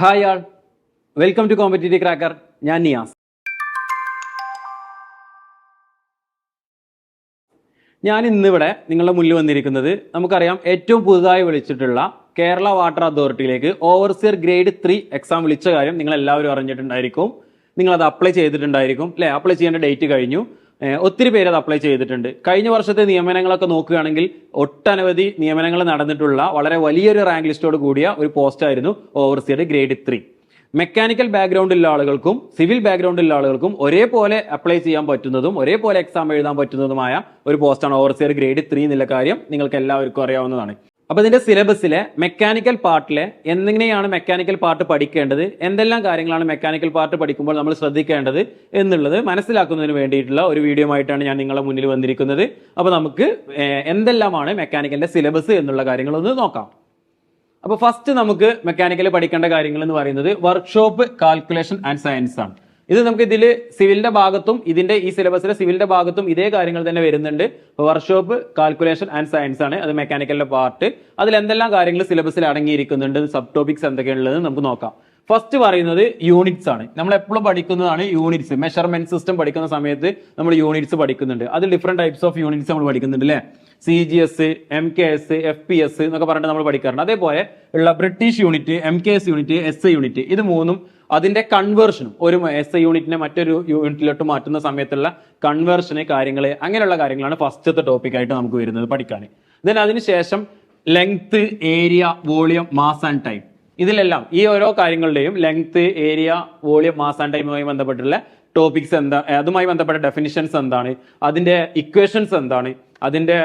Hi all welcome to competitive cracker ഞാൻ നിയാസ്. ഞാൻ ഇന്നിവിടെ നിങ്ങളുടെ മുന്നിൽ വന്നിരിക്കുന്നത് നമുക്കറിയാം ഏറ്റവും പുതുതായി വിളിച്ചിട്ടുള്ള കേരള വാട്ടർ അതോറിറ്റിയിലേക്ക് ഓവർസിയർ ഗ്രേഡ് ത്രീ എക്സാം വിളിച്ച കാര്യം നിങ്ങൾ എല്ലാവരും അറിഞ്ഞിട്ടുണ്ടായിരിക്കും. നിങ്ങളത് അപ്ലൈ ചെയ്തിട്ടുണ്ടായിരിക്കും. അല്ലെ? അപ്ലൈ ചെയ്യേണ്ട ഡേറ്റ് കഴിഞ്ഞു. ഒത്തിരി പേര് അത് അപ്ലൈ ചെയ്തിട്ടുണ്ട്. കഴിഞ്ഞ വർഷത്തെ നിയമനങ്ങളൊക്കെ നോക്കുകയാണെങ്കിൽ ഒട്ടനവധി നിയമനങ്ങൾ നടന്നിട്ടുള്ള വളരെ വലിയൊരു റാങ്ക് ലിസ്റ്റോട് കൂടിയ ഒരു പോസ്റ്റ് ആയിരുന്നു ഓവർസിയർ ഗ്രേഡ് ത്രീ. മെക്കാനിക്കൽ ബാക്ക്ഗ്രൗണ്ടിലുള്ള ആളുകൾക്കും സിവിൽ ബാക്ക്ഗ്രൗണ്ടിലുള്ള ആളുകൾക്കും ഒരേപോലെ അപ്ലൈ ചെയ്യാൻ പറ്റുന്നതും ഒരേപോലെ എക്സാം എഴുതാൻ പറ്റുന്നതുമായ ഒരു പോസ്റ്റാണ് ഓവർസിയർ ഗ്രേഡ് ത്രീ എന്നുള്ള കാര്യം നിങ്ങൾക്ക് എല്ലാവർക്കും അറിയാവുന്നതാണ്. അപ്പൊ ഇതിന്റെ സിലബസിലെ മെക്കാനിക്കൽ പാർട്ടിലെ എങ്ങനെയാണ് മെക്കാനിക്കൽ പാർട്ട് പഠിക്കേണ്ടത്? എന്തെല്ലാം കാര്യങ്ങളാണ് മെക്കാനിക്കൽ പാർട്ട് പഠിക്കുമ്പോൾ നമ്മൾ ശ്രദ്ധിക്കേണ്ടത് എന്നുള്ളത് മനസ്സിലാക്കുന്നതിന് വേണ്ടിയിട്ടുള്ള ഒരു വീഡിയോ ആയിട്ടാണ് ഞാൻ നിങ്ങളെ മുന്നിൽ വന്നിരിക്കുന്നത്. അപ്പൊ നമുക്ക് എന്തെല്ലാമാണ് മെക്കാനിക്കലിന്റെ സിലബസ് എന്നുള്ള കാര്യങ്ങളൊന്ന് നോക്കാം. അപ്പൊ ഫസ്റ്റ് നമുക്ക് മെക്കാനിക്കൽ പഠിക്കേണ്ട കാര്യങ്ങൾ എന്ന് പറയുന്നത് വർക്ക്ഷോപ്പ് കാൽക്കുലേഷൻ ആൻഡ് സയൻസ് ആണ്. ഇത് നമുക്ക് ഇതിൽ സിവിലിന്റെ ഭാഗത്തും ഇതിന്റെ ഈ സിലബസിലെ സിവിലിന്റെ ഭാഗത്തും ഇതേ കാര്യങ്ങൾ തന്നെ വരുന്നുണ്ട്. വർക്ക്ഷോപ്പ് കാൽക്കുലേഷൻ ആൻഡ് സയൻസ് ആണ്. അത് മെക്കാനിക്കലിന്റെ പാർട്ട് അതിൽ എന്തെല്ലാം കാര്യങ്ങൾ സിലബസിൽ അടങ്ങിയിരിക്കുന്നുണ്ട് സബ് ടോപ്പിക്സ് എന്തൊക്കെയുള്ളത് നമുക്ക് നോക്കാം. ഫസ്റ്റ് പറയുന്നത് യൂണിറ്റ്സ് ആണ്. നമ്മൾ എപ്പോഴും പഠിക്കുന്നതാണ് യൂണിറ്റ്സ് മെഷർമെന്റ് സിസ്റ്റം പഠിക്കുന്ന സമയത്ത് നമ്മൾ യൂണിറ്റ്സ് പഠിക്കുന്നുണ്ട്. അത് ഡിഫറെന്റ് ടൈപ്സ് ഓഫ് യൂണിറ്റ്സ് നമ്മൾ പഠിക്കുന്നുണ്ട് അല്ലേ C G S M K S F P S എന്നൊക്കെ പറഞ്ഞിട്ട് നമ്മൾ പഠിക്കാറുണ്ട്. അതേപോലെ ഉള്ള British unit M K S unit S I unit ഇത് മൂന്നും അതിന്റെ കൺവേർഷനും ഒരു എസ് ഐ യൂണിറ്റിനെ മറ്റൊരു യൂണിറ്റിലോട്ട് മാറ്റുന്ന സമയത്തുള്ള കൺവേർഷന് കാര്യങ്ങൾ അങ്ങനെയുള്ള കാര്യങ്ങളാണ് ഫസ്റ്റത്തെ ടോപ്പിക് ആയിട്ട് നമുക്ക് വരുന്നത് പഠിക്കാൻ. ദെൻ അതിനുശേഷം length area volume mass and time ഇതിലെല്ലാം ഈ ഓരോ കാര്യങ്ങളുടെയും length area volume mass and ടൈമുമായി ബന്ധപ്പെട്ടുള്ള ടോപ്പിക്സ് എന്താ അതുമായി ബന്ധപ്പെട്ട ഡെഫിനിഷൻസ് എന്താണ് അതിന്റെ ഇക്വേഷൻസ് എന്താണ് അതിന്റെ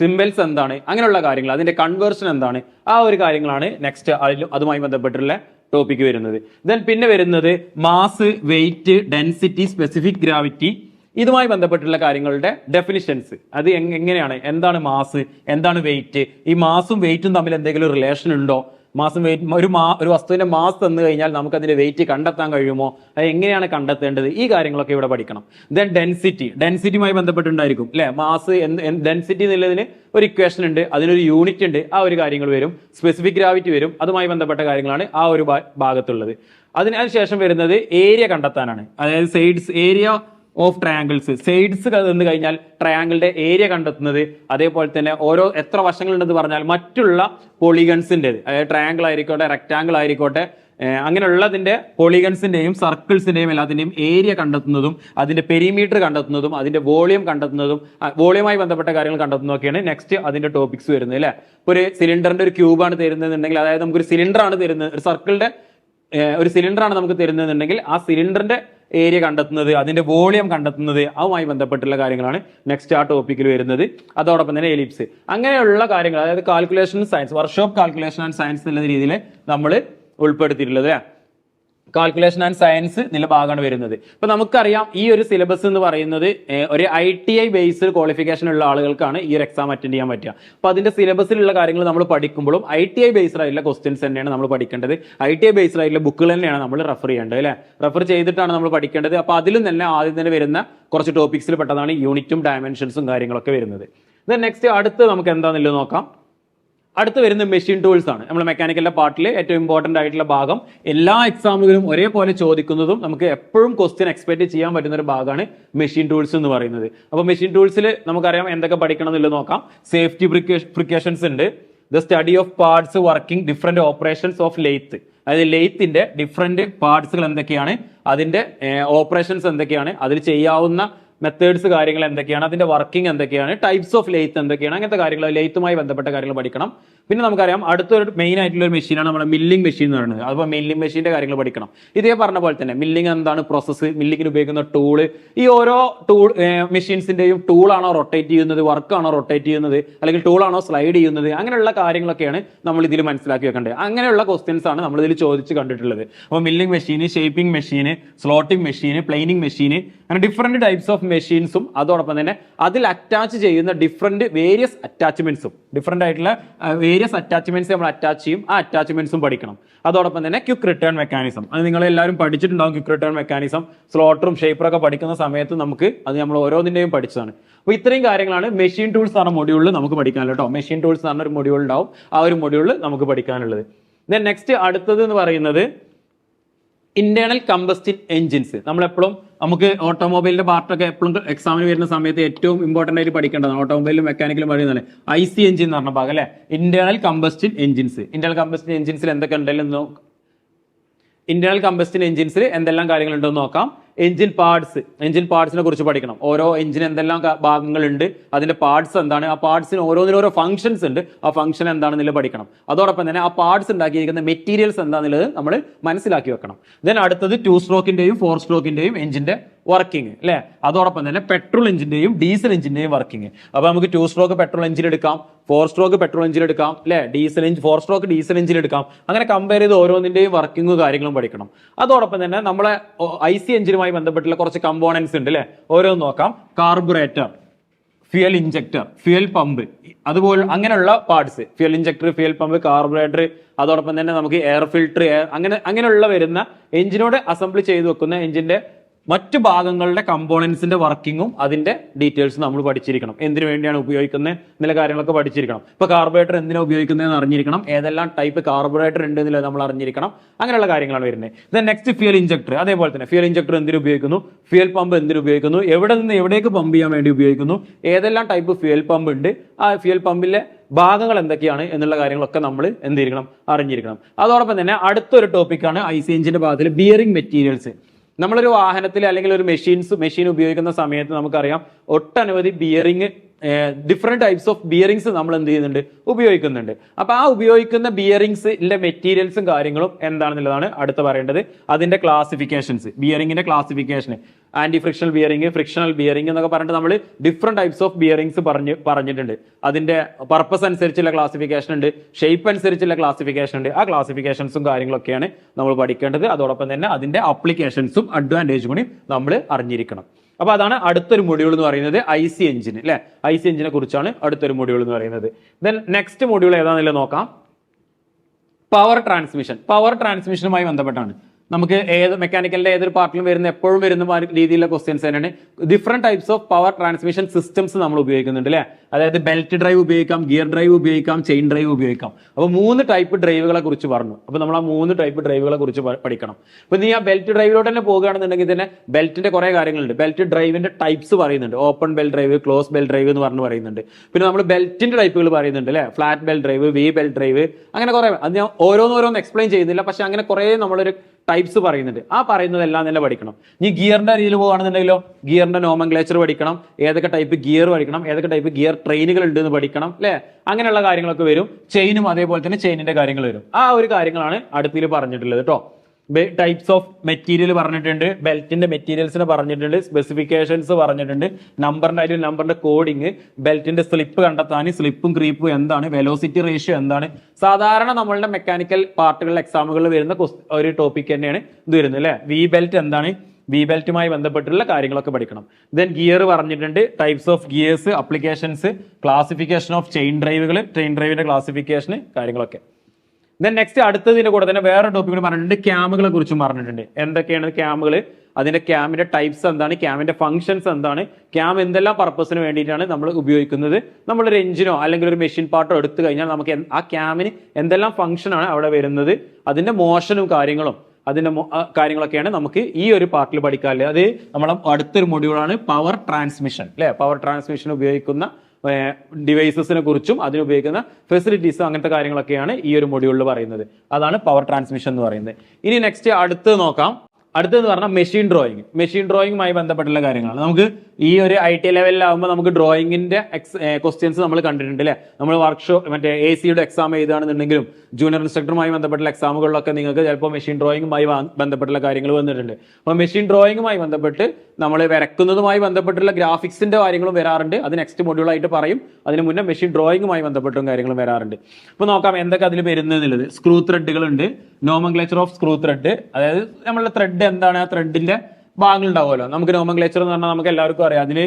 സിമ്പിൾസ് എന്താണ് അങ്ങനെയുള്ള കാര്യങ്ങൾ അതിന്റെ കൺവേർഷൻ എന്താണ് ആ ഒരു കാര്യങ്ങളാണ് നെക്സ്റ്റ് അതിലും അതുമായി ബന്ധപ്പെട്ടുള്ള ടോപ്പിക്ക് വരുന്നത്. ദെൻ പിന്നെ വരുന്നത് mass weight density specific gravity ഇതുമായി ബന്ധപ്പെട്ടുള്ള കാര്യങ്ങളുടെ ഡെഫിനിഷൻസ് അത് എങ്ങനെയാണ് എന്താണ് മാസ് എന്താണ് വെയിറ്റ് ഈ മാസും വെയിറ്റും തമ്മിൽ എന്തെങ്കിലും റിലേഷൻ ഉണ്ടോ? മാസം വെയിറ്റ് ഒരു മാ ഒരു വസ്തുവിന്റെ മാസ് തന്നു കഴിഞ്ഞാൽ നമുക്കതിന്റെ വെയിറ്റ് കണ്ടെത്താൻ കഴിയുമോ? അത് എങ്ങനെയാണ് കണ്ടെത്തേണ്ടത്? ഈ കാര്യങ്ങളൊക്കെ ഇവിടെ പഠിക്കണം. ദെൻ ഡെൻസിറ്റി ഡെൻസിറ്റിയുമായി ബന്ധപ്പെട്ടുണ്ടായിരിക്കും അല്ലേ മാസ് ഡെൻസിറ്റി എന്നുള്ളതിന് ഒരു ഇക്വേഷൻ ഉണ്ട് അതിനൊരു യൂണിറ്റ് ഉണ്ട് ആ ഒരു കാര്യങ്ങൾ വരും. സ്പെസിഫിക് ഗ്രാവിറ്റി വരും അതുമായി ബന്ധപ്പെട്ട കാര്യങ്ങളാണ് ആ ഒരു ഭാഗത്തുള്ളത്. അതിന് ശേഷം വരുന്നത് ഏരിയ കണ്ടെത്താനാണ്. അതായത് sides area of triangles sides എന്ന് കഴിഞ്ഞാൽ ട്രയാങ്കിളിന്റെ ഏരിയ കണ്ടെത്തുന്നത് അതേപോലെ തന്നെ ഓരോ എത്ര വശങ്ങളുണ്ടെന്ന് പറഞ്ഞാൽ മറ്റുള്ള പോളിഗൺസിന്റെ അതായത് ട്രയാങ്കിൾ ആയിക്കോട്ടെ റെക്റ്റാങ്കിൾ ആയിക്കോട്ടെ അങ്ങനെയുള്ളതിന്റെ പോളിഗൺസിന്റെയും സർക്കിൾസിന്റെയും എല്ലാത്തിന്റെയും ഏരിയ കണ്ടെത്തുന്നതും അതിന്റെ പെരിമീറ്റർ കണ്ടെത്തുന്നതും അതിന്റെ വോളിയം കണ്ടെത്തുന്നതും വോളിയുമായി ബന്ധപ്പെട്ട കാര്യങ്ങൾ കണ്ടെത്തുന്നതൊക്കെയാണ് നെക്സ്റ്റ് അതിന്റെ ടോപ്പിക്സ് വരുന്നത് അല്ലെ? ഒരു സിലിണ്ടറിന്റെ ഒരു ക്യൂബാണ് തരുന്നതെന്നുണ്ടെങ്കിൽ അതായത് നമുക്കൊരു സിലിണ്ടർ ആണ് തരുന്നത് ഒരു സർക്കിളിന്റെ ഒരു സിലിണ്ടർ ആണ് നമുക്ക് തരുന്നതെന്നുണ്ടെങ്കിൽ ആ സിലിണ്ടറിന്റെ ഏരിയ കണ്ടെത്തുന്നത് അതിന്റെ വോളിയം കണ്ടെത്തുന്നത് അതുമായി ബന്ധപ്പെട്ടുള്ള കാര്യങ്ങളാണ് നെക്സ്റ്റ് ആ ടോപ്പിക്കിൽ വരുന്നത്. അതോടൊപ്പം തന്നെ എലിപ്സ് അങ്ങനെയുള്ള കാര്യങ്ങൾ അതായത് calculation science workshop calculation and science എന്നുള്ള രീതിയിൽ നമ്മൾ ഉൾപ്പെടുത്തിയിട്ടുള്ളത് അല്ലേ? കാൽക്കുലേഷൻ ആൻഡ് സയൻസ് എന്നുള്ള ഭാഗമാണ് വരുന്നത്. ഇപ്പൊ നമുക്കറിയാം ഈ ഒരു സിലബസ് എന്ന് പറയുന്നത് ഒരു I T I based qualification ഉള്ള ആളുകൾക്കാണ് ഈ ഒരു എക്സാം അറ്റൻഡ് ചെയ്യാൻ പറ്റുക. അപ്പൊ അതിന്റെ സിലബസിലുള്ള കാര്യങ്ങൾ നമ്മൾ പഠിക്കുമ്പോഴും ഐ ടി ഐ ബേസ്ഡ് ആയിട്ടുള്ള ക്വസ്റ്റ്യൻസ് തന്നെയാണ് നമ്മൾ പഠിക്കേണ്ടത്. ഐ ടി ഐ ബേസ്ഡ് ആയിട്ടുള്ള ബുക്കുകൾ തന്നെയാണ് നമ്മൾ റെഫർ ചെയ്യേണ്ടത് അല്ലെ? റെഫർ ചെയ്തിട്ടാണ് നമ്മൾ പഠിക്കേണ്ടത്. അപ്പൊ അതിലും തന്നെ ആദ്യം തന്നെ വരുന്ന കുറച്ച് ടോപ്പിക്സിൽ പെട്ടതാണ് യൂണിറ്റും ഡയമെൻഷൻസും കാര്യങ്ങളൊക്കെ വരുന്നത്. ദെൻ നെക്സ്റ്റ് അടുത്ത് നമുക്ക് എന്താണെന്നുള്ളത് നോക്കാം. അടുത്ത് വരുന്ന മെഷീൻ ടൂൾസ് ആണ്. നമ്മൾ മെക്കാനിക്കലിന്റെ പാർട്ടിൽ ഏറ്റവും ഇമ്പോർട്ടന്റ് ആയിട്ടുള്ള ഭാഗം. എല്ലാ എക്സാമുകളും ഒരേപോലെ ചോദിക്കുന്നതും നമുക്ക് എപ്പോഴും ക്വസ്റ്റ്യൻ എക്സ്പെക്ട് ചെയ്യാൻ പറ്റുന്ന ഒരു ഭാഗമാണ് മെഷീൻ ടൂൾസ് എന്ന് പറയുന്നത്. അപ്പോൾ മെഷീൻ ടൂൾസിൽ നമുക്കറിയാം എന്തൊക്കെ പഠിക്കണം എന്നുള്ളത് നോക്കാം. സേഫ്റ്റി പ്രിക്കോഷൻസ് ഉണ്ട്. The study of parts working different operations of lathe അതായത് ലെയ്ത്തിന്റെ ഡിഫറെന്റ് പാർട്സുകൾ എന്തൊക്കെയാണ്? അതിന്റെ ഓപ്പറേഷൻസ് എന്തൊക്കെയാണ്? അതിൽ ചെയ്യാവുന്ന മെത്തേഡ്സ് കാര്യങ്ങൾ എന്തൊക്കെയാണ് അതിന്റെ വർക്കിംഗ് എന്തൊക്കെയാണ് ടൈപ്സ് ഓഫ് ലെയ്ത്ത് എന്തൊക്കെയാണ് അങ്ങനത്തെ കാര്യങ്ങൾ ലെയ്ത്തുമായി ബന്ധപ്പെട്ട കാര്യങ്ങൾ പഠിക്കണം. പിന്നെ നമുക്കറിയാം അടുത്തൊരു മെയിൻ ആയിട്ടുള്ള ഒരു മെഷീനാണ് നമ്മുടെ മില്ലിംഗ് മെഷീൻ എന്ന് പറയുന്നത്. അപ്പോൾ മില്ലിംഗ് മെഷീന്റെ കാര്യങ്ങൾ പഠിക്കണം. ഇതേ പറഞ്ഞ പോലെ തന്നെ മില്ലിംഗ് എന്താണ് പ്രോസസ്സ് മില്ലിങ്ങിന് ഉപയോഗിക്കുന്ന ടൂൾ ഈ ഓരോ ടൂൾ മെഷീൻസിന്റെയും ടൂളാണോ റൊട്ടേറ്റ് ചെയ്യുന്നത് വർക്കാണോ റൊട്ടേറ്റ് ചെയ്യുന്നത് അല്ലെങ്കിൽ ടൂളാണോ സ്ലൈഡ് ചെയ്യുന്നത് അങ്ങനെയുള്ള കാര്യങ്ങളൊക്കെയാണ് നമ്മൾ ഇതിൽ മനസ്സിലാക്കി വെക്കേണ്ടത്. അങ്ങനെയുള്ള ക്വസ്റ്റ്യൻസ് ആണ് നമ്മൾ ഇതിൽ ചോദിച്ച് കണ്ടിട്ടുള്ളത്. അപ്പോൾ milling machine shaping machine slotting machine planing machine അങ്ങനെ ഡിഫറെന്റ് ടൈപ്സ് ഓഫ് മെഷീൻസും അതോടൊപ്പം തന്നെ അതിൽ അറ്റാച്ച് ചെയ്യുന്ന ഡിഫറെന്റ് വേരിയസ് അറ്റാച്ച്മെന്റ്സും ഡിഫറെന്റ് ആയിട്ടുള്ള വേരിയസ് അറ്റാച്ച്മെന്റ്സ് നമ്മൾ അറ്റാച്ച് ചെയ്യും. ആ അറ്റാച്ച്മെന്റ്സും പഠിക്കണം. അതോടൊപ്പം തന്നെ ക്യുക്ക് റിട്ടേൺ മെക്കാനിസം അത് നിങ്ങൾ എല്ലാവരും പഠിച്ചിട്ടുണ്ടാവും ക്യുക്ക് റിട്ടേൺ മെക്കാനിസം സ്ലോട്ടറും ഷേപ്പറൊക്കെ പഠിക്കുന്ന സമയത്ത് നമുക്ക് അത് നമ്മൾ ഓരോന്നിന്റെയും പഠിച്ചതാണ്. അപ്പോൾ ഇത്രയും കാര്യങ്ങളാണ് മെഷീൻ ടൂൾസ് എന്ന മൊഡ്യൂളിൽ നമുക്ക് പഠിക്കാനുള്ളത് കേട്ടോ. മെഷീൻ ടൂൾസ് എന്ന് പറഞ്ഞ ഒരു മൊഡ്യൂൾ ഉണ്ടാവും. ആ ഒരു മൊഡ്യൂളിൽ നമുക്ക് പഠിക്കാനുള്ളത്. ദെൻ നെക്സ്റ്റ് അടുത്തത് എന്ന് പറയുന്നത് ഇന്റേണൽ കമ്പസ്റ്റിൻ എഞ്ചിൻസ് നമ്മളെപ്പോഴും നമുക്ക് ഓട്ടോമൊബൈലിന്റെ പാർട്ടൊക്കെ എപ്പോഴും എക്സാമിന് വരുന്ന സമയത്ത് ഏറ്റവും ഇമ്പോർട്ടന്റ് ആയിട്ട് പഠിക്കേണ്ടതാണ്. ഓട്ടോമൊബൈലും മെക്കാനിക്കലും പറയുന്നത് ഐ സി എഞ്ചിൻ എന്ന് പറഞ്ഞ ഭാഗം അല്ലെ? Internal combustion engines internal combustion എഞ്ചിൻസിൽ എന്തൊക്കെ ഉണ്ടെങ്കിലും ഇന്റേണൽ കമ്പസ്റ്റിൻ എഞ്ചിൻസിൽ എന്തെല്ലാം കാര്യങ്ങളുണ്ടെന്ന് നോക്കാം. എഞ്ചിൻ പാർട്സ് എഞ്ചിൻ പാർട്സിനെ കുറിച്ച് പഠിക്കണം. ഓരോ എഞ്ചിൻ എന്തെല്ലാം ഭാഗങ്ങളുണ്ട്. അതിന്റെ പാർട്സ് എന്താണ്? ആ പാർട്സിന് ഓരോന്നിനും ഓരോ ഫംഗ്ഷൻസ് ഉണ്ട്. ആ ഫംഗ്ഷൻ എന്താണെന്നുള്ളത് പഠിക്കണം. അതോടൊപ്പം തന്നെ ആ പാർട്സ് ഉണ്ടാക്കിയിരിക്കുന്ന മെറ്റീരിയൽസ് എന്താണെന്നുള്ളത് നമ്മൾ മനസ്സിലാക്കി വെക്കണം. ദെൻ അടുത്തത് ടു സ്ട്രോക്കിന്റെയും ഫോർ സ്ട്രോക്കിന്റെയും എഞ്ചിന്റെ വർക്കിംഗ് അല്ലെ അതോടൊപ്പം തന്നെ പെട്രോൾ എഞ്ചിന്റെയും ഡീസൽ എഞ്ചിന്റെയും വർക്കിംഗ് അപ്പൊ നമുക്ക് ടു സ്ട്രോക്ക് പെട്രോൾ എഞ്ചിൻ എടുക്കാം ഫോർ സ്ട്രോക്ക് പെട്രോൾ എഞ്ചിൻ എടുക്കാം അല്ലെ diesel engine four stroke diesel engine എടുക്കാം. അങ്ങനെ കമ്പയർ ചെയ്ത് ഓരോന്നിന്റെയും വർക്കിംഗ് കാര്യങ്ങളും പഠിക്കണം. അതോടൊപ്പം തന്നെ നമ്മളെ ഐ സി എഞ്ചിനുമായി ബന്ധപ്പെട്ടുള്ള കുറച്ച് കമ്പോണൻസ് ഉണ്ട് അല്ലെ ഓരോന്ന് നോക്കാം. Carburettor fuel injector fuel pump അതുപോലെ അങ്ങനെയുള്ള parts fuel injector fuel pump carburettor അതോടൊപ്പം തന്നെ നമുക്ക് എയർ ഫിൽട്ടർ അങ്ങനെ അങ്ങനെയുള്ള വരുന്ന എഞ്ചിനോട് അസംബിൾ ചെയ്ത് വെക്കുന്ന എഞ്ചിന്റെ മറ്റു ഭാഗങ്ങളുടെ കമ്പോണൻസിന്റെ വർക്കിങ്ങും അതിന്റെ ഡീറ്റെയിൽസ് നമ്മൾ പഠിച്ചിരിക്കണം. എന്തിനു വേണ്ടിയാണ് ഉപയോഗിക്കുന്നത്? എന്നുള്ള കാര്യങ്ങളൊക്കെ പഠിച്ചിരിക്കണം. ഇപ്പൊ കാർബറേറ്റർ എന്തിനാ ഉപയോഗിക്കുന്നതെന്ന് അറിഞ്ഞിരിക്കണം. ഏതെല്ലാം ടൈപ്പ് കാർബറേറ്റർ ഉണ്ട് എന്നുള്ളത് നമ്മൾ അറിഞ്ഞിരിക്കണം. അങ്ങനെയുള്ള കാര്യങ്ങളാണ് വരുന്നത്. ദെൻ നെക്സ്റ്റ് ഫ്യൂൽ ഇഞ്ചക്ടർ അതേപോലെ തന്നെ ഫ്യൂൽ ഇഞ്ചക്ടർ എന്തിനു ഉപയോഗിക്കുന്നു? ഫ്യൂൽ പമ്പ് എന്തിനു ഉപയോഗിക്കുന്നു? എവിടെ നിന്ന് എവിടേക്ക് പമ്പ് ചെയ്യാൻ വേണ്ടി ഉപയോഗിക്കുന്നു? ഏതെല്ലാം ടൈപ്പ് ഫ്യൂൽ പമ്പ് ഉണ്ട്? ആ ഫ്യൂൽ പമ്പിലെ ഭാഗങ്ങൾ എന്തൊക്കെയാണ്? എന്നുള്ള കാര്യങ്ങളൊക്കെ നമ്മൾ എന്തിരിക്കണം അറിഞ്ഞിരിക്കണം. അതോടൊപ്പം തന്നെ അടുത്തൊരു ടോപ്പിക്കാണ് ഐ സി എഞ്ചിന്റെ ഭാഗത്തിൽ ബിയറിംഗ് മെറ്റീരിയൽസ് നമ്മളൊരു വാഹനത്തിൽ അല്ലെങ്കിൽ ഒരു മെഷീൻസ് മെഷീൻ ഉപയോഗിക്കുന്ന സമയത്ത് നമുക്കറിയാം ഒട്ടനവധി bearing different types of bearings നമ്മൾ എന്ത് ചെയ്യുന്നുണ്ട്? ഉപയോഗിക്കുന്നുണ്ട്. അപ്പോൾ ആ ഉപയോഗിക്കുന്ന ബിയറിങ്സിന്റെ മെറ്റീരിയൽസും കാര്യങ്ങളും എന്താണെന്നുള്ളതാണ് അടുത്ത് പറയേണ്ടത്. അതിന്റെ classifications ബിയറിങ്ങിന്റെ classification anti frictional bearing frictional bearing എന്നൊക്കെ പറഞ്ഞിട്ട് നമ്മൾ ഡിഫറെന്റ് ടൈപ്സ് ഓഫ് ബിയറിങ്സ് പറഞ്ഞ് പറഞ്ഞിട്ടുണ്ട്. അതിന്റെ പർപ്പസ് അനുസരിച്ചുള്ള ക്ലാസിഫിക്കേഷൻ ഉണ്ട്. ഷേപ്പ് അനുസരിച്ചുള്ള ക്ലാസിഫിക്കേഷൻ ഉണ്ട്. ആ ക്ലാസിഫിക്കേഷൻസും കാര്യങ്ങളൊക്കെയാണ് നമ്മൾ പഠിക്കേണ്ടത്. അതോടൊപ്പം തന്നെ അതിന്റെ അപ്ലിക്കേഷൻസും അഡ്വാന്റേജും കൂടി നമ്മൾ അറിഞ്ഞിരിക്കണം. അപ്പൊ അതാണ് അടുത്തൊരു മൊഡ്യൂൾ എന്ന് പറയുന്നത് ഐ സി എഞ്ചിൻ അല്ലെ ഐ സി എഞ്ചിനെ കുറിച്ചാണ് അടുത്തൊരു മൊഡ്യൂൾ എന്ന് പറയുന്നത്. ദെൻ നെക്സ്റ്റ് മൊഡ്യൂൾ ഏതാണെന്നുള്ളത് നോക്കാം. പവർ ട്രാൻസ്മിഷൻ പവർ ട്രാൻസ്മിഷനുമായി ബന്ധപ്പെട്ടാണ്. നമുക്ക് ഏത് മെക്കാനിക്കലിന്റെ ഏതൊരു പാർട്ടിലും വരുന്ന എപ്പോഴും വരുന്ന രീതിയിലുള്ള ക്വസ്റ്റ്യൻസ് തന്നെയാണ്. Different types of power transmission systems നമ്മൾ ഉപയോഗിക്കുന്നുണ്ട് അല്ലേ അതായത് ബെൽറ്റ് ഡ്രൈവ് ഉപയോഗിക്കാം ഗിയർ ഡ്രൈവ് ഉപയോഗിക്കാം ചെയിൻ ഡ്രൈവ് ഉപയോഗിക്കാം. അപ്പോൾ മൂന്ന് ടൈപ്പ് ഡ്രൈവുകളെ കുറിച്ച് പറഞ്ഞു. അപ്പോൾ നമ്മൾ ആ മൂന്ന് ടൈപ്പ് ഡ്രൈവുകളെ കുറിച്ച് പഠിക്കണം. അപ്പോൾ നീ ആ ബെൽറ്റ് ഡ്രൈവിലോട്ട് തന്നെ പോകുകയാണെന്നുണ്ടെങ്കിൽ തന്നെ ബെൽറ്റിന്റെ കുറേ കാര്യങ്ങളുണ്ട്. ബെൽറ്റ് ഡ്രൈവിന്റെ ടൈപ്സ് പറയുന്നുണ്ട്. Open belt drive close belt drive എന്ന് പറഞ്ഞു പറയുന്നുണ്ട്. പിന്നെ നമ്മൾ ബെൽറ്റിന്റെ ടൈപ്പുകൾ പറയുന്നുണ്ട് അല്ലേ flat belt drive V belt drive അങ്ങനെ കുറേ. അത് ഞാൻ ഓരോന്നോരോന്ന് എക്സ്പ്ലെയിൻ ചെയ്യുന്നില്ല. പക്ഷെ അങ്ങനെ കുറേ നമ്മളൊരു ടൈപ്സ് പറയുന്നുണ്ട്. ആ പറയുന്നതെല്ലാം തന്നെ പഠിക്കണം. ഇനി ഗിയറിന്റെ രീതിയിൽ പോകുകയാണെന്നുണ്ടെങ്കിലോ ഗിയറിന്റെ നോമൻക്ലേച്ചർ പഠിക്കണം ഏതൊക്കെ ടൈപ്പ് ഗിയർ പഠിക്കണം ഏതൊക്കെ ടൈപ്പ് ഗിയർ ട്രെയിനുകൾ ഉണ്ട് എന്ന് പഠിക്കണം അല്ലേ? അങ്ങനെയുള്ള കാര്യങ്ങളൊക്കെ വരും. ചെയിനും അതേപോലെ തന്നെ ചെയിനിന്റെ കാര്യങ്ങൾ വരും. ആ ഒരു കാര്യങ്ങളാണ് അടുത്തിൽ പറഞ്ഞിട്ടുള്ളത് കേട്ടോ ടൈപ്സ് ഓഫ് മെറ്റീരിയൽ പറഞ്ഞിട്ടുണ്ട് ബെൽറ്റിന്റെ മെറ്റീരിയൽസിനെ പറഞ്ഞിട്ടുണ്ട് സ്പെസിഫിക്കേഷൻസ് പറഞ്ഞിട്ടുണ്ട് നമ്പറിന്റെ അതിൽ നമ്പറിന്റെ കോഡിങ് ബെൽറ്റിന്റെ സ്ലിപ്പ് കണ്ടെത്താൻ സ്ലിപ്പും ക്രീപ്പും എന്താണ് വെലോസിറ്റി റേഷ്യോ എന്താണ്. സാധാരണ നമ്മളുടെ മെക്കാനിക്കൽ പാർട്ടുകളുടെ എക്സാമുകളിൽ വരുന്ന ഒരു ടോപ്പിക് തന്നെയാണ് ഇത് വരുന്നത് അല്ലേ? വി ബെൽറ്റ് എന്താണ്? വി ബെൽറ്റുമായി ബന്ധപ്പെട്ടുള്ള കാര്യങ്ങളൊക്കെ പഠിക്കണം. ദെൻ ഗിയർ പറഞ്ഞിട്ടുണ്ട് types of gears applications classification of chain ഡ്രൈവുകൾ train ഡ്രൈവിന്റെ ക്ലാസിഫിക്കേഷൻ കാര്യങ്ങളൊക്കെ. ദെൻ നെക്സ്റ്റ് അടുത്തതിന്റെ കൂടെ തന്നെ വേറെ കൂടി പറഞ്ഞിട്ടുണ്ട്. ക്യാമുകളെ കുറിച്ചും പറഞ്ഞിട്ടുണ്ട്. എന്തൊക്കെയാണ് ക്യാമുകൾ അതിന്റെ ക്യാമിന്റെ ടൈപ്സ് എന്താണ്? ക്യാമിന്റെ ഫംഗ്ഷൻസ് എന്താണ്? ക്യാം എന്തെല്ലാം പർപ്പസിന് വേണ്ടിയിട്ടാണ് നമ്മൾ ഉപയോഗിക്കുന്നത്? നമ്മളൊരു എഞ്ചിനോ അല്ലെങ്കിൽ ഒരു മെഷീൻ പാർട്ടോ എടുത്തു കഴിഞ്ഞാൽ നമുക്ക് ആ ക്യാമിന് എന്തെല്ലാം ഫംഗ്ഷൻ ആണ് അവിടെ വരുന്നത്? അതിന്റെ മോഷനും കാര്യങ്ങളും. അതിന്റെ കാര്യങ്ങളൊക്കെയാണ് നമുക്ക് ഈ ഒരു പാർട്ടിൽ പഠിക്കാറില്ല അത് നമ്മളെ അടുത്തൊരു മൊഡ്യൂളാണ് പവർ ട്രാൻസ്മിഷൻ അല്ലെ? പവർ ട്രാൻസ്മിഷൻ ഉപയോഗിക്കുന്ന ഡിവൈസസിനെ കുറിച്ചും അതിനുപയോഗിക്കുന്ന ഫെസിലിറ്റീസും അങ്ങനത്തെ കാര്യങ്ങളൊക്കെയാണ് ഈ ഒരു മൊഡ്യൂളിൽ പറയുന്നത്. അതാണ് പവർ ട്രാൻസ്മിഷൻ എന്ന് പറയുന്നത്. ഇനി നെക്സ്റ്റ് അടുത്ത് നോക്കാം. അടുത്തെന്ന് പറഞ്ഞാൽ മെഷീൻ ഡ്രോയിങ് മെഷീൻ ഡ്രോയിങ്ങുമായി ബന്ധപ്പെട്ടുള്ള കാര്യങ്ങളാണ്. നമുക്ക് ഈ ഒരു ഐ ടി ലെവലിലാകുമ്പോൾ നമുക്ക് ഡ്രോയിങ്ങിന്റെ ക്വസ്റ്റ്യൻസ് നമ്മൾ കണ്ടിട്ടുണ്ട് അല്ലേ നമ്മൾ വർക്ക്ഷോപ്പ് മറ്റേ എ സിയുടെ എക്സാം എഴുതുകയാണെന്നുണ്ടെങ്കിലും ജൂനിയർ ഇൻസ്ട്രക്ടറുമായി ബന്ധപ്പെട്ടുള്ള എക്സാമുകളിലൊക്കെ നിങ്ങൾക്ക് ചിലപ്പോൾ മെഷീൻ ഡ്രോയിങ്ങുമായി ബന്ധപ്പെട്ടുള്ള കാര്യങ്ങൾ വന്നിട്ടുണ്ട്. അപ്പോൾ മെഷീൻ ഡ്രോയിങ്ങുമായി ബന്ധപ്പെട്ട് നമ്മൾ വരക്കുന്നതുമായി ബന്ധപ്പെട്ടുള്ള ഗ്രാഫിക്സിന്റെ കാര്യങ്ങളും വരാറുണ്ട്. അത് നെക്സ്റ്റ് മൊഡ്യൂളായിട്ട് പറയും. അതിന് മുന്നേ മെഷീൻ ഡ്രോയിങ്ങുമായി ബന്ധപ്പെട്ടും കാര്യങ്ങളും വരാറുണ്ട്. അപ്പോൾ നോക്കാം എന്തൊക്കെ അതിൽ വരുന്നത് സ്ക്രൂ ത്രെഡുകളുണ്ട് നോമംഗ്ലേച്ചർ ഓഫ് സ്ക്രൂ ത്രെഡ് അതായത് നമ്മളുടെ ത്രെഡ് എന്താണ് ആ ത്രെഡിന്റെ ഭാഗങ്ങൾ ഉണ്ടാവുമല്ലോ നമുക്ക് നോമൻക്ലേച്ചർ എന്ന് പറഞ്ഞാൽ നമുക്ക് എല്ലാവർക്കും അറിയാം. അതിന്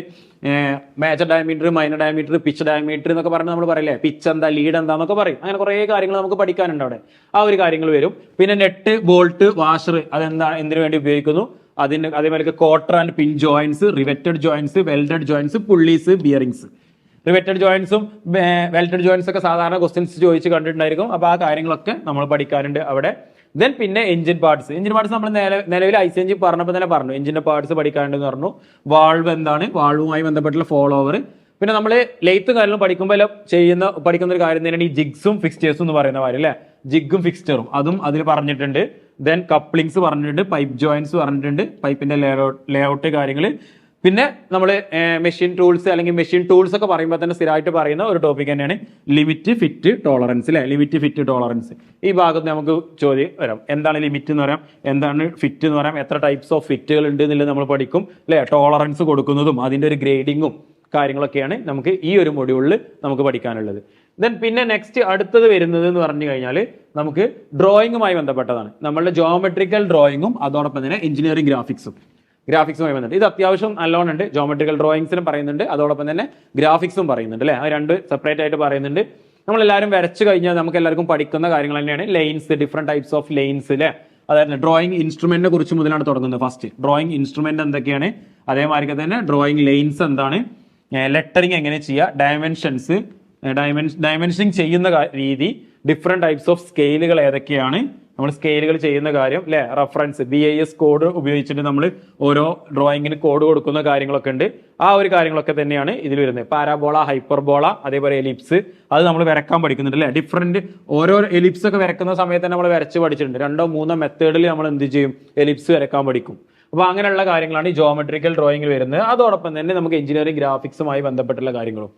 major diameter minor diameter pitch diameter എന്നൊക്കെ പറഞ്ഞ് നമ്മൾ പറയില്ലേ? പിച്ച് എന്താ ലീഡ് എന്താന്നൊക്കെ പറയും. അങ്ങനെ കുറേ കാര്യങ്ങൾ നമുക്ക് പഠിക്കാനുണ്ട് അവിടെ. ആ ഒരു കാര്യങ്ങൾ വരും. പിന്നെ നെറ്റ് ബോൾട്ട് വാഷർ അതെന്താണ് എന്തിനു വേണ്ടി ഉപയോഗിക്കുന്നു? അതിന് അതേപോലെ cotter and pin joints riveted joints welded joints pulleys bearings riveted ജോയിൻസും welded joints ഒക്കെ സാധാരണ ക്വസ്റ്റ്യൻസ് ചോദിച്ച് കണ്ടിട്ടുണ്ടായിരിക്കും. അപ്പോൾ ആ കാര്യങ്ങളൊക്കെ നമ്മൾ പഠിക്കാനുണ്ട് അവിടെ. ദെൻ പിന്നെ എഞ്ചിൻ പാർട്സ് എഞ്ചിൻ പാർട്സ് നമ്മൾ നിലവിൽ ഐ സി എഞ്ചിൻ പറഞ്ഞപ്പോൾ തന്നെ പറഞ്ഞു. എഞ്ചിന്റെ പാർട്സ് പഠിക്കാനുണ്ടെന്ന് പറഞ്ഞു. വാൾവ് എന്താണ്? വാൾവുമായി ബന്ധപ്പെട്ടുള്ള ഫോളോവർ പിന്നെ നമ്മൾ ലെയ്ത്തും കാര്യങ്ങളും പഠിക്കുമ്പോൾ ചെയ്യുന്ന പഠിക്കുന്ന ഒരു കാര്യം തന്നെയാണ് ഈ ജിഗ്സും ഫിക്സ്റ്റേഴ്സും എന്ന് പറയുന്ന കാര്യം അല്ലേ? ജിഗും ഫിക്സ്റ്ററും അതും അതിൽ പറഞ്ഞിട്ടുണ്ട്. ദെൻ കപ്ലിങ്സ് പറഞ്ഞിട്ടുണ്ട്. പൈപ്പ് ജോയിൻസ് പറഞ്ഞിട്ടുണ്ട്. പൈപ്പിന്റെ ലേഔട്ട് കാര്യങ്ങൾ പിന്നെ നമ്മൾ മെഷീൻ ടൂൾസ് അല്ലെങ്കിൽ മെഷീൻ ടൂൾസ് ഒക്കെ പറയുമ്പോൾ തന്നെ സ്ഥിരമായിട്ട് പറയുന്ന ഒരു ടോപ്പിക് തന്നെയാണ് ലിമിറ്റ് ഫിറ്റ് ടോളറൻസ് അല്ലെ ലിമിറ്റ് ഫിറ്റ് ടോളറൻസ് ഈ ഭാഗത്ത് നമുക്ക് ചോദ്യം വരാം. എന്താണ് ലിമിറ്റ് എന്ന് പറയാം? എന്താണ് ഫിറ്റ് എന്ന് പറയാം? എത്ര ടൈപ്സ് ഓഫ് ഫിറ്റുകൾ ഉണ്ട് എന്നുള്ളത് നമ്മൾ പഠിക്കും അല്ലെ ടോളറൻസ് കൊടുക്കുന്നതും അതിന്റെ ഒരു ഗ്രേഡിങ്ങും കാര്യങ്ങളൊക്കെയാണ് നമുക്ക് ഈ ഒരു മൊഡ്യൂളിൽ നമുക്ക് പഠിക്കാനുള്ളത്. ദെൻ പിന്നെ നെക്സ്റ്റ് അടുത്തത് വരുന്നത് എന്ന് പറഞ്ഞു കഴിഞ്ഞാൽ നമുക്ക് ഡ്രോയിങ്ങുമായി ബന്ധപ്പെട്ടതാണ്. നമ്മളുടെ ജോമെട്രിക്കൽ ഡ്രോയിങ്ങും അതോടൊപ്പം തന്നെ എഞ്ചിനീയറിംഗ് ഗ്രാഫിക്സും ഗ്രാഫിക്സുമായി ബന്ധപ്പെട്ട്. ഇത് അത്യാവശ്യം നല്ലോണം ഉണ്ട് ജോമെട്രിക്കൽ ഡ്രോയിങ്സിനും പറയുന്നുണ്ട്. അതോടൊപ്പം തന്നെ ഗ്രാഫിക്സും പറയുന്നുണ്ട് അല്ലേ? ആ രണ്ട് സെപ്പറേറ്റ് ആയിട്ട് പറയുന്നുണ്ട്. നമ്മളെല്ലാവരും വരച്ചു കഴിഞ്ഞാൽ നമുക്ക് എല്ലാവർക്കും പഠിക്കുന്ന കാര്യങ്ങൾ തന്നെയാണ്. Lines different types of lines അല്ലേ? അതായത് ഡ്രോയിങ് ഇൻസ്ട്രുമെന്റിനെ കുറിച്ച് മുതലാണ് തുടങ്ങുന്നത് ഫസ്റ്റ് ഡ്രോയിങ് ഇൻസ്ട്രുമെന്റ് എന്തൊക്കെയാണ്? അതേമാതിരി തന്നെ ഡ്രോയിങ് ലൈൻസ് എന്താണ്? ലെറ്ററിങ് എങ്ങനെ ചെയ്യുക? ഡയമെൻഷൻസ് ഡയമെൻഷൻ ഡയമെൻഷനിങ് ചെയ്യുന്ന രീതി. ഡിഫറെന്റ് ടൈപ്സ് ഓഫ് സ്കെയിലുകൾ ഏതൊക്കെയാണ്? നമ്മൾ സ്കെയിലുകൾ ചെയ്യുന്ന കാര്യം അല്ലെ reference B I S code ഉപയോഗിച്ചിട്ട് നമ്മൾ ഓരോ ഡ്രോയിങ്ങിന് കോഡ് കൊടുക്കുന്ന കാര്യങ്ങളൊക്കെ ഉണ്ട്. ആ ഒരു കാര്യങ്ങളൊക്കെ തന്നെയാണ് ഇതിൽ വരുന്നത്. പാരാബോള ഹൈപ്പർബോള അതേപോലെ എലിപ്സ് അത് നമ്മൾ വരക്കാൻ പഠിക്കുന്നുണ്ട് അല്ലെ ഡിഫറെന്റ് ഓരോ എലിപ്സ് ഒക്കെ വരക്കുന്ന സമയത്ത് തന്നെ നമ്മൾ വരച്ച് പഠിച്ചിട്ടുണ്ട്. രണ്ടോ മൂന്നോ മെത്തേഡിൽ നമ്മൾ എന്ത് ചെയ്യും? എലിപ്സ് വരക്കാൻ പഠിക്കും. അപ്പോൾ അങ്ങനെയുള്ള കാര്യങ്ങളാണ് ഈ ജോമെട്രിക്കൽ ഡ്രോയിങ്ങിൽ വരുന്നത്. അതോടൊപ്പം തന്നെ നമുക്ക് എഞ്ചിനീയറിംഗ് ഗ്രാഫിക്സുമായി ബന്ധപ്പെട്ടുള്ള കാര്യങ്ങളും.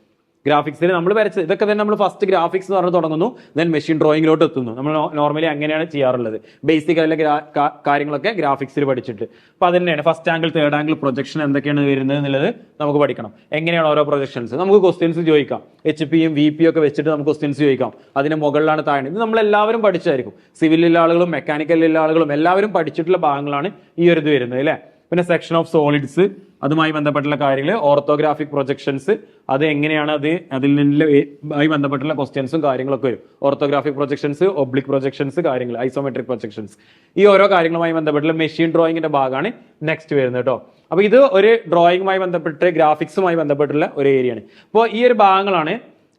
ഗ്രാഫിക്സിൽ നമ്മൾ വരച്ച് ഇതൊക്കെ തന്നെ നമ്മൾ ഫസ്റ്റ് ഗ്രാഫിക്സ് എന്ന് പറഞ്ഞ് തുടങ്ങുന്നു. ദെൻ മെഷീൻ ഡ്രോയിങ്ങിലോട്ട് എത്തുന്നു. നമ്മൾ നോർമലി അങ്ങനെയാണ് ചെയ്യാറുള്ളത്. ബേസിക് ആയിട്ടുള്ള കാര്യങ്ങളൊക്കെ ഗ്രാഫിക്സിൽ പഠിച്ചിട്ട്. അപ്പോൾ അത് തന്നെയാണ്. First angle third angle projection എന്തൊക്കെയാണ് വരുന്നത് എന്നുള്ളത് നമുക്ക് പഠിക്കണം. എങ്ങനെയാണ് ഓരോ പ്രൊജക്ഷൻസ് നമുക്ക് ക്വസ്റ്റ്യൻസ് ചോദിക്കാം. എച്ച് പിയും വി പി ഒക്കെ വെച്ചിട്ട് നമുക്ക് ക്വസ്റ്റ്യൻസ് ചോദിക്കാം. അതിന് മുകളിലാണ് താഴെ. ഇത് നമ്മൾ എല്ലാവരും പഠിച്ചായിരിക്കും സിവിലിലുള്ള ആളുകളും മെക്കാനിക്കലിലുള്ള ആളുകളും എല്ലാവരും പഠിച്ചിട്ടുള്ള ഭാഗങ്ങളാണ് ഈ ഒരു ഇത് വരുന്നത് അല്ലേ? പിന്നെ സെക്ഷൻ ഓഫ് സോളിഡ്സ് അതുമായി ബന്ധപ്പെട്ടുള്ള കാര്യങ്ങൾ ഓർത്തോഗ്രാഫിക് പ്രൊജക്ഷൻസ് അത് എങ്ങനെയാണ് അത് അതിൽ നിന്നുമായി ബന്ധപ്പെട്ടുള്ള ക്വസ്റ്റ്യൻസും കാര്യങ്ങളൊക്കെ വരും. ഓർത്തോഗ്രാഫിക് പ്രൊജക്ഷൻസ് ഒബ്ലിക് പ്രൊജക്ഷൻസ് കാര്യങ്ങൾ ഐസോമെട്രിക് പ്രൊജക്ഷൻസ് ഈ ഓരോ കാര്യങ്ങളുമായി ബന്ധപ്പെട്ടുള്ള മെഷീൻ ഡ്രോയിങ്ങിന്റെ ഭാഗമാണ് നെക്സ്റ്റ് വരുന്നത് കേട്ടോ അപ്പോൾ ഇത് ഒരു ഡ്രോയിങ്ങുമായി ബന്ധപ്പെട്ട് ഗ്രാഫിക്സുമായി ബന്ധപ്പെട്ടുള്ള ഒരു ഏരിയയാണ് അപ്പോൾ ഈ ഒരു ഭാഗങ്ങളാണ്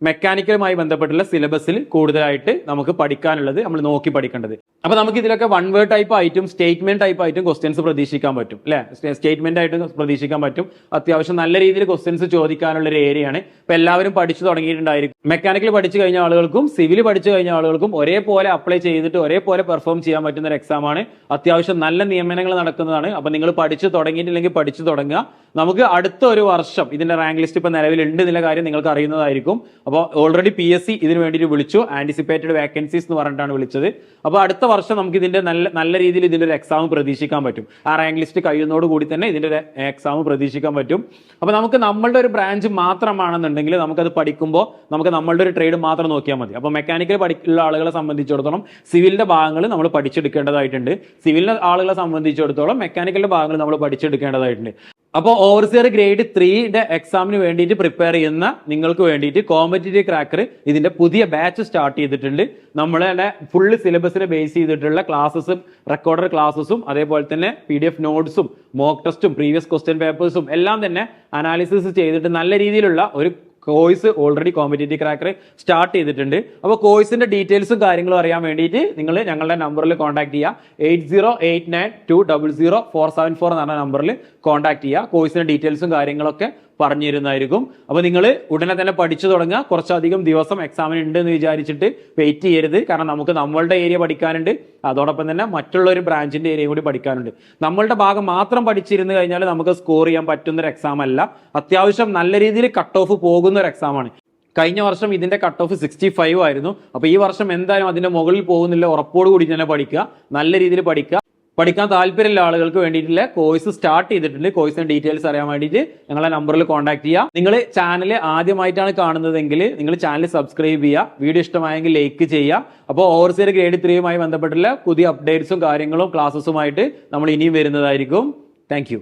മെക്കാനിക്കലുമായി ബന്ധപ്പെട്ടുള്ള സിലബസിൽ കൂടുതലായിട്ട് നമുക്ക് പഠിക്കാനുള്ളത് നമ്മൾ നോക്കി പഠിക്കേണ്ടത്. അപ്പൊ നമുക്ക് ഇതിലൊക്കെ വൺ വേർഡ് ടൈപ്പ് ആയിട്ടും സ്റ്റേറ്റ്മെന്റ് ടൈപ്പ് ആയിട്ടും ക്വസ്റ്റ്യൻസ് പ്രതീക്ഷിക്കാൻ പറ്റും അല്ലെ? സ്റ്റേറ്റ്മെന്റ് ആയിട്ടും പ്രതീക്ഷിക്കാൻ പറ്റും. അത്യാവശ്യം നല്ല രീതിയിൽ ക്വസ്റ്റ്യൻസ് ചോദിക്കാനുള്ള ഒരു ഏരിയയാണ് ഇപ്പൊ എല്ലാവരും പഠിച്ചു തുടങ്ങിയിട്ടുണ്ടായിരിക്കും. മെക്കാനിക്കൽ പഠിച്ചു കഴിഞ്ഞ ആളുകൾക്കും സിവിൽ പഠിച്ചു കഴിഞ്ഞ ആളുകൾക്കും ഒരേപോലെ അപ്ലൈ ചെയ്തിട്ട് ഒരേപോലെ പെർഫോം ചെയ്യാൻ പറ്റുന്ന ഒരു എക്സാമാണ് അത്യാവശ്യം നല്ല നിയമനങ്ങൾ നടക്കുന്നതാണ്. അപ്പൊ നിങ്ങൾ പഠിച്ചു തുടങ്ങിയിട്ടില്ലെങ്കിൽ പഠിച്ചു തുടങ്ങുക. നമുക്ക് അടുത്ത ഒരു വർഷം ഇതിന്റെ റാങ്ക് ലിസ്റ്റ് ഇപ്പൊ നിലവിലുണ്ട് എന്നുള്ള കാര്യം നിങ്ങൾക്ക് അറിയുന്നതായിരിക്കും. അപ്പോൾ ഓൾറെഡി പി എസ് സി ഇതിന് വേണ്ടിയിട്ട് വിളിച്ചു. ആന്റിസിപ്പേറ്റഡ് വേക്കൻസീസ് എന്ന് പറഞ്ഞിട്ടാണ് വിളിച്ചത്. അപ്പോൾ അടുത്ത വർഷം നമുക്ക് ഇതിന്റെ നല്ല നല്ല രീതിയിൽ ഇതിന്റെ ഒരു എക്സാം പ്രതീക്ഷിക്കാൻ പറ്റും. ആ റാങ്ക് ലിസ്റ്റ് കഴിയുന്നതോട് കൂടി തന്നെ ഇതിന്റെ ഒരു എക്സാം പ്രതീക്ഷിക്കാൻ പറ്റും. അപ്പോൾ നമുക്ക് നമ്മളുടെ ഒരു ബ്രാഞ്ച് മാത്രമാണെന്നുണ്ടെങ്കിൽ നമുക്കത് പഠിക്കുമ്പോൾ നമുക്ക് നമ്മളുടെ ഒരു ട്രേഡ് മാത്രം നോക്കിയാൽ മതി. അപ്പോൾ മെക്കാനിക്കൽ പഠിക്കുന്ന ആളുകളെ സംബന്ധിച്ചിടത്തോളം സിവിലിന്റെ ഭാഗങ്ങൾ നമ്മൾ പഠിച്ചെടുക്കേണ്ടതായിട്ടുണ്ട്. സിവിലിന്റെ ആളുകളെ സംബന്ധിച്ചിടത്തോളം മെക്കാനിക്കലിന്റെ ഭാഗങ്ങൾ നമ്മൾ പഠിച്ചെടുക്കേണ്ടതായിട്ടുണ്ട്. അപ്പോൾ ഓവർസിയർ ഗ്രേഡ് ത്രീയുടെ എക്സാമിന് വേണ്ടിയിട്ട് പ്രിപ്പയർ ചെയ്യുന്ന നിങ്ങൾക്ക് വേണ്ടിയിട്ട് കോമ്പറ്റേറ്റീവ് ക്രാക്കർ ഇതിന്റെ പുതിയ ബാച്ച് സ്റ്റാർട്ട് ചെയ്തിട്ടുണ്ട്. നമ്മളെ ഫുള്ള് സിലബസിനെ ബേസ് ചെയ്തിട്ടുള്ള ക്ലാസ്സസും റെക്കോർഡർ ക്ലാസ്സസും അതേപോലെ തന്നെ പി ഡി എഫ് നോട്ട്സും മോക്ക് ടെസ്റ്റും പ്രീവിയസ് ക്വസ്റ്റ്യൻ പേപ്പേഴ്സും എല്ലാം തന്നെ അനാലിസിസ് ചെയ്തിട്ട് നല്ല രീതിയിലുള്ള ഒരു course already competitive cracker start ചെയ്തിട്ടുണ്ട്. അപ്പോൾ കോഴ്സിന്റെ ഡീറ്റെയിൽസും കാര്യങ്ങളും അറിയാൻ വേണ്ടിയിട്ട് നിങ്ങൾ ഞങ്ങളുടെ നമ്പറിൽ കോൺടാക്ട് ചെയ്യുക eight zero eight nine two double zero four seven four എന്ന് പറഞ്ഞ നമ്പറിൽ കോൺടാക്ട് ചെയ്യുക കോഴ്സിന്റെ ഡീറ്റെയിൽസും കാര്യങ്ങളൊക്കെ പറഞ്ഞു തരുന്നതായിരിക്കും അപ്പോൾ നിങ്ങൾ ഉടനെ തന്നെ പഠിച്ചു തുടങ്ങുക. കുറച്ചധികം ദിവസം എക്സാമിന് ഉണ്ട് എന്ന് വിചാരിച്ചിട്ട് വെയിറ്റ് ചെയ്യരുത്. കാരണം നമുക്ക് നമ്മളുടെ ഏരിയ പഠിക്കാനുണ്ട്. അതോടൊപ്പം തന്നെ മറ്റുള്ള ഒരു ബ്രാഞ്ചിന്റെ ഏരിയയും കൂടി പഠിക്കാനുണ്ട്. നമ്മളുടെ ഭാഗം മാത്രം പഠിച്ചിരുന്നു കഴിഞ്ഞാൽ നമുക്ക് സ്കോർ ചെയ്യാൻ പറ്റുന്ന ഒരു എക്സാം അല്ല. അത്യാവശ്യം നല്ല രീതിയിൽ കട്ട് ഓഫ് പോകുന്ന ഒരു എക്സാമാണ് കഴിഞ്ഞ വർഷം ഇതിന്റെ കട്ട് ഓഫ് സിക്സ്റ്റി ഫൈവ് ആയിരുന്നു. അപ്പോൾ ഈ വർഷം എന്തായാലും അതിന്റെ മുകളിൽ പോകുന്നില്ല. ഉറപ്പോട് കൂടി തന്നെ പഠിക്കുക. നല്ല രീതിയിൽ പഠിക്കുക. പഠിക്കാൻ താല്പര്യമുള്ള ആളുകൾക്ക് വേണ്ടിയിട്ടുള്ള കോഴ്സ് സ്റ്റാർട്ട് ചെയ്തിട്ടുണ്ട്. കോഴ്സിന്റെ ഡീറ്റെയിൽസ് അറിയാൻ വേണ്ടിയിട്ട് ഞങ്ങളെ നമ്പറിൽ കോൺടാക്ട് ചെയ്യുക നിങ്ങൾ ചാനൽ ആദ്യമായിട്ടാണ് കാണുന്നതെങ്കിൽ നിങ്ങൾ ചാനൽ സബ്സ്ക്രൈബ് ചെയ്യുക വീഡിയോ ഇഷ്ടമായെങ്കിൽ ലൈക്ക് ചെയ്യുക അപ്പോൾ ഓവർസിയർ ഗ്രേഡ് ത്രീയുമായി ബന്ധപ്പെട്ടുള്ള പുതിയ അപ്ഡേറ്റ്സും കാര്യങ്ങളും ക്ലാസ്സസുമായിട്ട് നമ്മൾ ഇനിയും വരുന്നതായിരിക്കും. താങ്ക്